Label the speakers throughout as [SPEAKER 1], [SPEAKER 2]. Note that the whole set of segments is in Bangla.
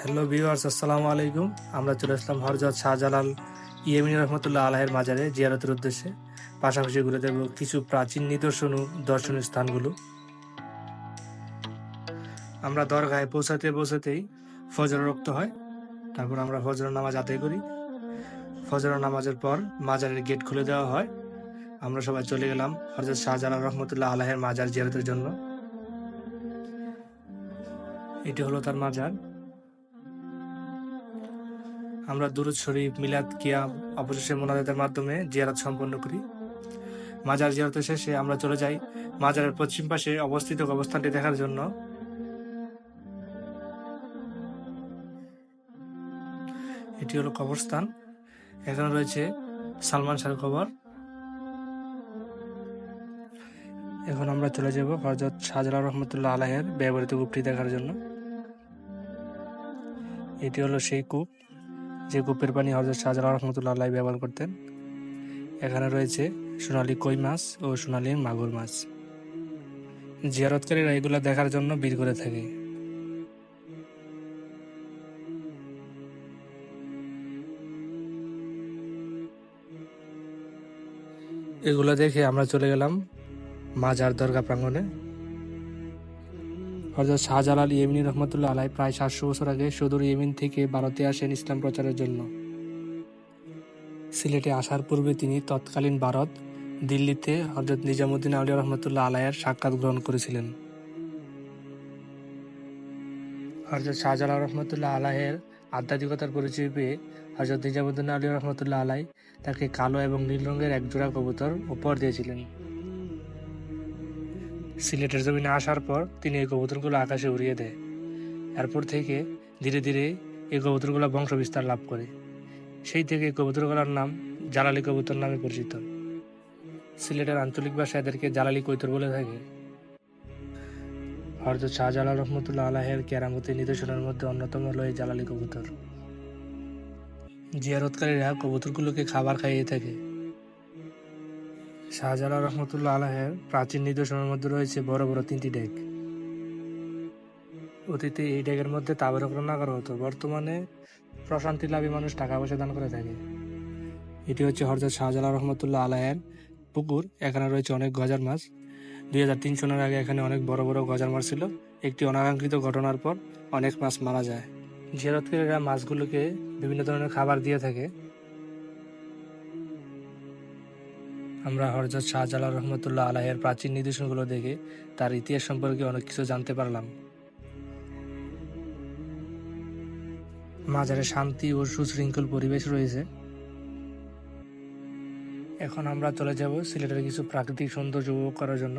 [SPEAKER 1] হ্যালো ভিউয়ার্স, আসসালামু আলাইকুম। আমরা চলে আসলাম হরজত শাহজালাল ইয়েমিন রহমতুল্লাহ আলাহের মাজারে জিয়ারতের উদ্দেশ্যে। পাশাপাশি ঘুরে দেখব কিছু প্রাচীন নিদর্শন ও দর্শনীয় স্থানগুলো। আমরা দরগায় পৌঁছাতে পৌঁছাতেই ফজর রক্ত হয়। তারপর আমরা ফজর নামাজ আদায় করি। ফজর নামাজের পর মাজারের গেট খুলে দেওয়া হয়। আমরা সবাই চলে গেলাম হরজত শাহজালাল রহমতুল্লাহ আলাহের মাজার জিয়ারতের জন্য। এটি হলো তার মাজার। আমরা দুরুদ শরীফ, মিলাদ, কিয়াম, অবশেষে মোনাজাতের মাধ্যমে জিয়ারত সম্পন্ন করি। মাজার জিয়ারতের শেষে আমরা চলে যাই মাজারের পশ্চিম পাশে অবস্থিত অবস্থানটি দেখার জন্য। এটি হলো কবরস্থান। এখানে রয়েছে সালমান শাহর কবর। এখন আমরা চলে যাব হজরত শাহজালাল রহমতুল্লাহ আলাহের ব্যবহৃত কূপটি দেখার জন্য। এটি হলো সেই কূপ। যে কূপের পানি হজরত শাহজালাল রহমতুল্লাহ ব্যবহার করতেন, এখানে রয়েছে সোনালী কই মাছ ও সোনালী মাগুর মাছ। জিয়ারতকারীরা এগুলো দেখার জন্য ভিড় করে থাকে। এগুলো দেখে আমরা চলে গেলাম মাজার দরগা প্রাঙ্গণে। হজরত শাহজালাল ইয়েমিনী রহমতুল্লাহ আলাই প্রায় সাতশো বছর আগে সুদূর ইয়েমিন থেকে ভারতে আসেন ইসলাম প্রচারের জন্য। সিলেটে আসার পূর্বে তিনি তৎকালীন ভারত, দিল্লিতে হজরত নিজামুদ্দিন আউলিয়া রহমতুল্লাহ আলাইয়ের সাক্ষাৎ গ্রহণ করেছিলেন। হজরত শাহজালাল রহমতুল্লাহ আলাহের আধ্যাত্মিকতার পরিচয় পেয়ে হজরত নিজামুদ্দিন আউলিয়া রহমতুল্লাহ আলাই তাকে কালো এবং নীল রঙের এক জোড়া কবুতর উপহার দিয়েছিলেন। সিলেটের জমিনে আসার পর তিনি এই কবুতরগুলো আকাশে উড়িয়ে দেয়। এরপর থেকে ধীরে ধীরে এই কবুতরগুলো বংশ বিস্তার লাভ করে। সেই থেকে কবুতরগুলোর নাম জালালি কবুতর নামে পরিচিত। সিলেটের আঞ্চলিক ভাষা এদেরকে জালালি কৈতর বলে থাকে। হরজত শাহজালাল রহমতুল্লাহ আলাহের কেরামতি নিদর্শনের মধ্যে অন্যতম হলো এই জালালি কবুতর। জিয়ারতকারীরা কবুতরগুলোকে খাবার খাইয়ে থাকে। শাহজালাল রহমতুল্লাহ আলাহের প্রাচীন নিদর্শনের মধ্যে রয়েছে বড় বড় তিনটি ডেক। অতীতে এই ডেকের মধ্যে তাবেরক রান্না করা হতো। বর্তমানে প্রশান্তি লাভী মানুষ টাকা পয়সা দান করে থাকে। এটি হচ্ছে হরজত শাহজালাল রহমতুল্লাহ আলাহের পুকুর। এখানে রয়েছে অনেক গজার মাছ। দুই হাজার তিন সনের আগে এখানে অনেক বড় বড় গজার মাছ ছিল। একটি অনাকাঙ্ক্ষিত ঘটনার পর অনেক মাছ মারা যায়। জিয়ারতকারীরা মাছগুলোকে বিভিন্ন ধরনের খাবার দিয়ে থাকে। আমরা হরজত শাহজালাল রহমতুল্লাহ আলাহের প্রাচীন নিদর্শনগুলো দেখে তার ইতিহাস সম্পর্কে অনেক কিছু জানতে পারলাম। মাজারে শান্তি ও সুশৃঙ্খল পরিবেশ রয়েছে। এখন আমরা চলে যাব সিলেটের কিছু প্রাকৃতিক সৌন্দর্য উপভোগ করার জন্য।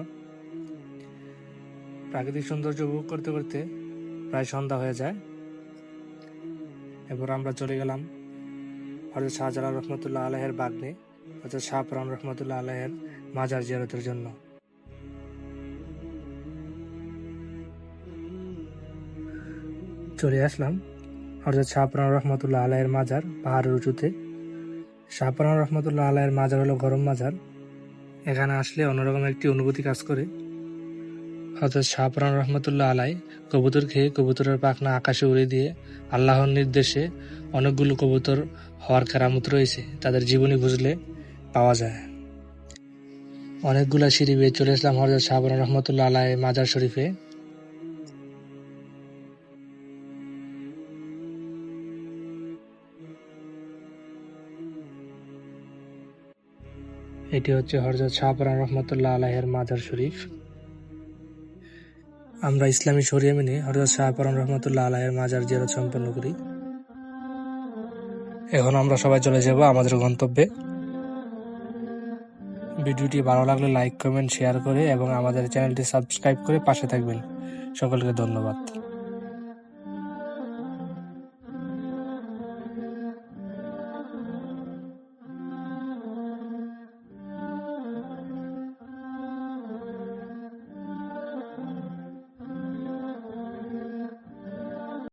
[SPEAKER 1] প্রাকৃতিক সৌন্দর্য উপভোগ করতে করতে প্রায় সন্ধ্যা হয়ে যায়। এরপর আমরা চলে গেলাম হরজত শাহজালাল রহমতুল্লাহ আলাহের বাগনে। অর্থাৎ শাহপুরান রহমতুল্লাহ আলাহের মাজার জিয়ারতের জন্য। চলে আসলাম হরজত শাহপুরান রহমতুল্লাহ আলাহের মাজার পাহাড়ের উঁচুতে। শাহপুরান রহমতুল্লাহ আলাহের মাজার হলো গরম মাজার। এখানে আসলে অন্যরকম একটি অনুভূতি কাজ করে। হজরত শাহপুরান রহমতুল্লাহ আলাই কবুতর খেয়ে কবুতরের পাখনা আকাশে উড়ে দিয়ে আল্লাহর নির্দেশে অনেকগুলো কবুতর হওয়ার কেরামত রয়েছে। তাদের জীবনী বুঝলে পাওয়া যায়। অনেকগুলা সিঁড়ি বেয়ে চলে আসলাম হজরত শাহপুরান রহমতুল্লাহ আলাই মাজার শরীফে। এটি হচ্ছে হরজত শাহপুরান রহমতুল্লাহ আলাহের মাজার শরীফ। আমরা ইসলামী শরিয়া মেনে হরজত শাহপুরান রহমতুল্লাহ আলাহের মাজার জিয়ারত সম্পন্ন করি। এখন আমরা সবাই চলে যাব আমাদের গন্তব্যে। ভিডিওটি ভালো লাগলে লাইক, কমেন্ট, শেয়ার করে এবং আমাদের চ্যানেলটি সাবস্ক্রাইব করে পাশে থাকবেন। সকলকে ধন্যবাদ।